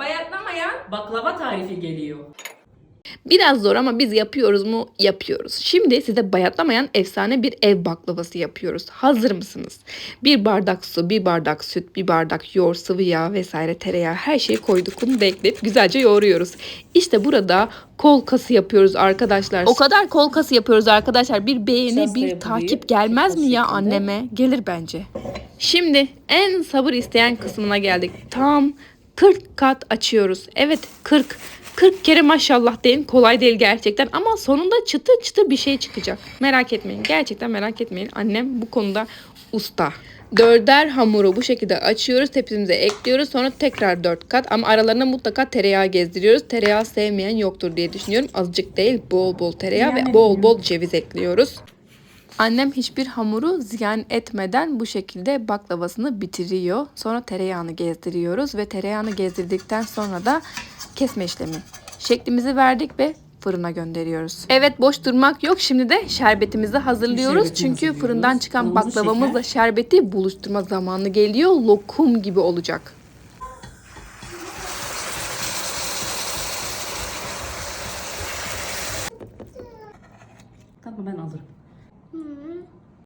bayatlamayan baklava tarifi geliyor. Biraz zor ama biz yapıyoruz mu? Yapıyoruz. Şimdi size bayatlamayan efsane bir ev baklavası yapıyoruz. Hazır mısınız? Bir bardak su, bir bardak süt, bir bardak yoğurt, sıvı yağ vesaire tereyağı her şeyi koyduk. Bunu bekleyip güzelce yoğuruyoruz. İşte burada kol kası yapıyoruz arkadaşlar. O kadar kol kası yapıyoruz arkadaşlar. Bir beğeni, bir takip gelmez mi ya anneme? Gelir bence. Şimdi en sabır isteyen kısmına geldik. Tam 40 kat açıyoruz. Evet 40. 40 kere maşallah deyin kolay değil gerçekten ama sonunda çıtır çıtır bir şey çıkacak. Merak etmeyin gerçekten merak etmeyin annem bu konuda usta. Dörder hamuru bu şekilde açıyoruz tepsimize ekliyoruz sonra tekrar dört kat ama aralarına mutlaka tereyağı gezdiriyoruz. Tereyağı sevmeyen yoktur diye düşünüyorum azıcık değil bol bol tereyağı ve bol bol ceviz ekliyoruz. Annem hiçbir hamuru ziyan etmeden bu şekilde baklavasını bitiriyor. Sonra tereyağını gezdiriyoruz ve tereyağını gezdirdikten sonra da kesme işlemi. Şeklimizi verdik ve fırına gönderiyoruz. Evet boş durmak yok. Şimdi de şerbetimizi hazırlıyoruz. Şerbeti Çünkü hazırlıyoruz. fırından çıkan Kırmızı baklavamızla şerbeti buluşturma zamanı geliyor. Lokum gibi olacak. Tamam ben alırım. 嗯。